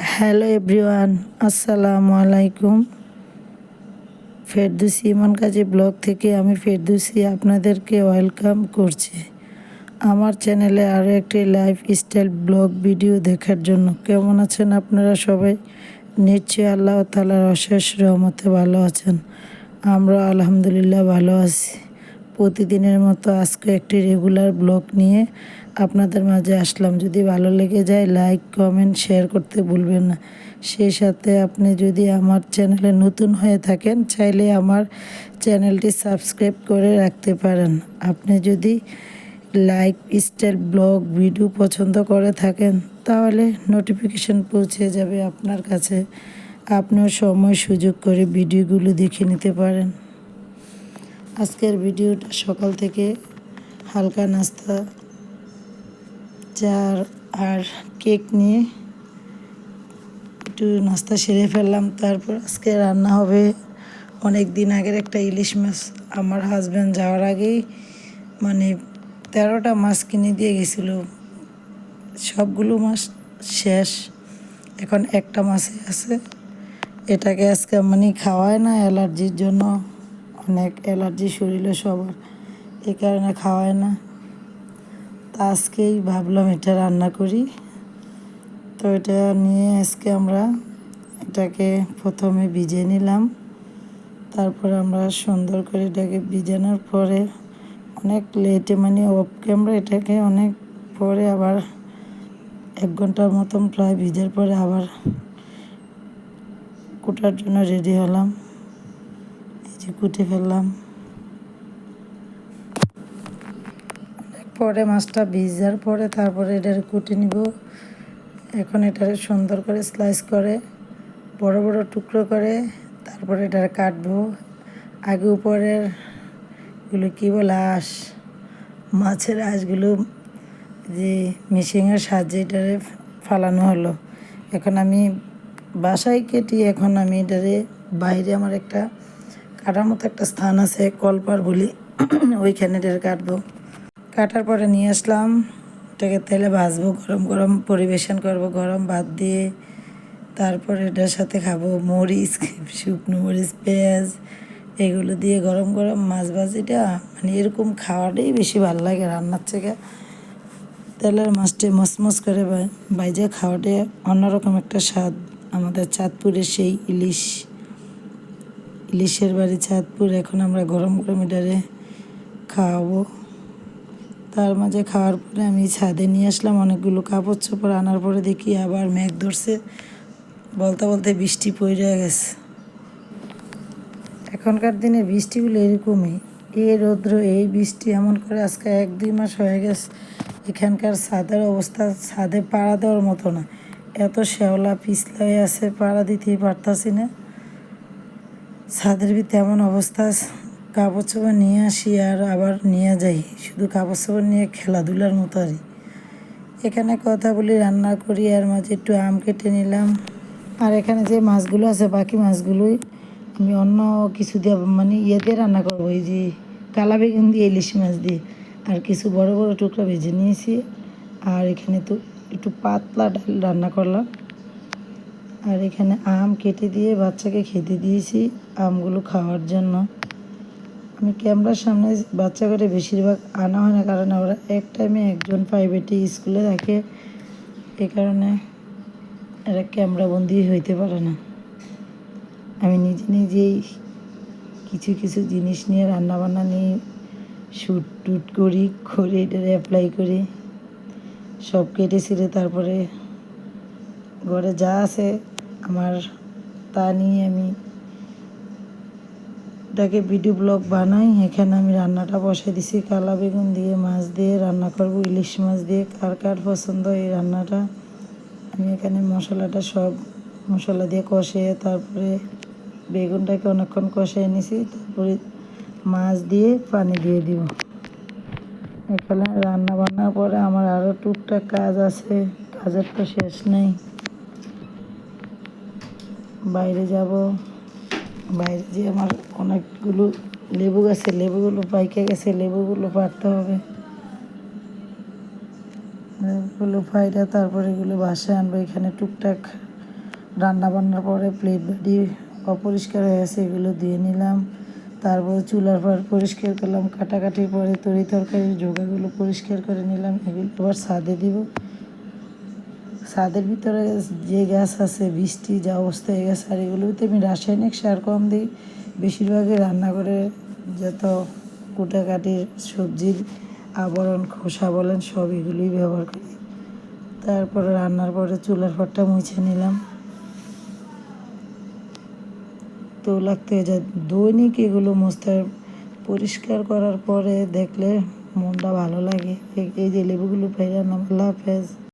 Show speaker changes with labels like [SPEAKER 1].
[SPEAKER 1] Hello everyone, আসসালামু আলাইকুম। ফেরদুসি ইমন কাজী blog থেকে আমি ফেরদুসি আপনাদেরকে ওয়েলকাম করছি। আমার চ্যানেলে আরও একটি লাইফ স্টাইল ব্লগ ভিডিও দেখার জন্য। কেমন আছেন আপনারা সবাই? নিশ্চয়ই আল্লাহ তালার অশেষ রহমতে ভালো আছেন। আমরা আলহামদুলিল্লাহ ভালো আছি। প্রতিদিনের মতো আজকে একটি রেগুলার ব্লগ নিয়ে আপনাদের মাঝে আসলাম। যদি ভালো লেগে যায় লাইক কমেন্ট শেয়ার করতে ভুলবেন না। সেই সাথে আপনি যদি আমার চ্যানেলে নতুন হয়ে থাকেন, চাইলে আমার চ্যানেলটি সাবস্ক্রাইব করে রাখতে পারেন। আপনি যদি লাইক স্টাইল ব্লগ ভিডিও পছন্দ করে থাকেন, তাহলে নোটিফিকেশন পৌঁছে যাবে আপনার কাছে। আপনার সময় সুযোগ করে ভিডিওগুলো দেখে নিতে পারেন। আজকের ভিডিওটা সকাল থেকে হালকা নাস্তা চা আর কেক নিয়ে একটু নাস্তা সেরে ফেললাম। তারপর আজকে রান্না হবে অনেক দিন আগের একটা ইলিশ মাছ। আমার হাজব্যান্ড যাওয়ার আগেই মানে তেরোটা মাছ কিনে দিয়ে গেছিল। সবগুলো মাছ শেষ। এখন একটা মাছে আছে। এটাকে আজকে মানে খাওয়ায় না অ্যালার্জির জন্য। অনেক অ্যালার্জি শরীরে সবার এই কারণে খাওয়ায় না। তা আজকেই ভাবলাম এটা রান্না করি। তো এটা নিয়ে আজকে আমরা এটাকে প্রথমে ভিজে নিলাম। তারপর আমরা সুন্দর করে এটাকে ভিজানোর পরে অনেক লেটে মানে অফ ক্যামেরা এটাকে অনেক পরে আবার এক ঘণ্টার মতন প্রায় ভিজার পরে আবার কুটার জন্য রেডি হলাম। যে কুটে ফেললাম। পরে মাছটা ভিজার পরে তারপরে এটার কুটে নিব। এখন এটারে সুন্দর করে স্লাইস করে, বড় বড় টুকরো করে তারপরে এটার কাটবো। আগে উপরেরগুলো কী বলে আঁশ, মাছের আঁশগুলো যে মেশিনের সাহায্যে এটারে ফালানো হলো। এখন আমি বাসায় কেটে এখন আমি এটারে বাইরে আমার একটা কাটার মতো একটা স্থান আছে, কলপার বলি। ওইখানে এটারে কাটবো। কাটার পরে নিয়ে আসলাম, এটাকে তেলে ভাজবো, গরম গরম পরিবেশন করব, গরম ভাত দিয়ে। তারপর এটার সাথে খাব মরিচ, শুকনো মরিচ, পেঁয়াজ, এগুলো দিয়ে গরম গরম মাছ ভাজিটা মানে এরকম খাওয়াটাই বেশি ভালো লাগে রান্নার থেকে। তেলের মাছটি মসমস করে বাইজে খাওয়াটাই অন্যরকম একটা স্বাদ। আমাদের চাঁদপুরের সেই ইলিশ। ইলিশের বাড়ি চাঁদপুর, এখন আমরা গরম গরম এটারে খাওয়াবো। তার মাঝে খাওয়ার পরে আমি ছাদে নিয়ে আসলাম অনেকগুলো কাপড় চোপড়, আনার পরে দেখি আবার মেঘ ধরছে। বলতে বলতে বৃষ্টি পড়ে গেছে। এখনকার দিনে বৃষ্টিগুলো এরকমই। এই রৌদ্র, এই বৃষ্টি, এমন করে আজকে এক দুই মাস হয়ে গেছে। এখানকার ছাদের অবস্থা ছাদে পাড়া দেওয়ার মতো না। এত শ্যাওলা পিছলা হয়ে আছে, পাড়া দিতেই পারতাছি না। ছাদের ভিতরে এমন অবস্থা কাপড় চোপড় নিয়ে আসি আর আবার নিয়ে যাই। শুধু কাপড় চোপড় নিয়ে খেলাধুলার মতো আর এখানে কথা বলি, রান্না করি আর মাঝে একটু আম কেটে নিলাম। আর এখানে যে মাছগুলো আছে, বাকি মাছগুলোই আমি অন্য কিছু দিয়ে মানে ইয়ে দিয়ে রান্না করব। এই যে কালা বেগুন দিয়ে, ইলিশ মাছ দিয়ে, আর কিছু বড় বড় টুকরা ভেজে নিয়েছি। আর এখানে তো একটু পাতলা ডাল রান্না করলাম। আর এখানে আম কেটে দিয়ে বাচ্চাকে খেতে দিয়েছি আমগুলো খাওয়ার জন্য। আমি ক্যামেরার সামনে বাচ্চা করে বেশিরভাগ আনা হয় না, কারণ ওরা এক টাইমে একজন প্রাইভেটে স্কুলে থাকে। এই কারণে এরা ক্যামেরা বন্দি হইতে পারে না। আমি নিজে নিজেই কিছু কিছু জিনিস নিয়ে রান্নাবান্না নিয়ে শ্যুট টুট করি, করে এটারে অ্যাপ্লাই করি। সব কেটে ছিঁড়ে তারপরে ঘরে যা আছে আমার তা নিয়ে আমি এটাকে ভিডিও ব্লগ বানাই, এখানে আমি রান্নাটা বসে দিছি। কালা বেগুন দিয়ে মাছ দিয়ে রান্না করব, ইলিশ মাছ দিয়ে কার কার পছন্দ এই রান্নাটা। আমি এখানে মশলাটা সব মশলা দিয়ে কষে তারপরে বেগুনটাকে অনেকক্ষণ কষাই নিছি, তারপরে মাছ দিয়ে পানি দিয়ে দিব। এখানে রান্না বান্নার পরে আমার আরও টুকটাক কাজ আছে, কাজের তো শেষ নেই। বাইরে যাব। বাইরে যে আমার অনেকগুলো লেবু গাছে, লেবুগুলো পাইকে গেছে, লেবুগুলো পাড়তে হবে। লেবুগুলো পাইরা তারপরে এগুলো বাসায় আনব। এখানে টুকটাক রান্না বান্নার পরে প্লেট বাটি অপরিষ্কার হয়ে গেছে, এগুলো দিয়ে নিলাম। তারপর চুলার পর পরিষ্কার করলাম। কাটাকাটির পরে তরি তরকারির জোগাগুলো পরিষ্কার করে নিলাম। এগুলো আবার ছাদে দিব। ছাদের ভিতরে যে গাছ আছে, বৃষ্টি যা অবস্থা হয়ে গেছে আর এগুলোতে আমি রাসায়নিক সার কম দিই। বেশিরভাগই রান্নাঘরে যত কুটাকাটির সবজির আবরণ, খোসা বলেন, সব এগুলোই ব্যবহার করি। তারপরে রান্নার পরে চুলার পরটা মুছে নিলাম। তো লাগতে যায় দৈনিক এগুলো মুছতে পরিষ্কার করার পরে দেখলে মনটা ভালো লাগে। এই- যে লেবুগুলো পেয়ে আল্লাহ হাফেজ।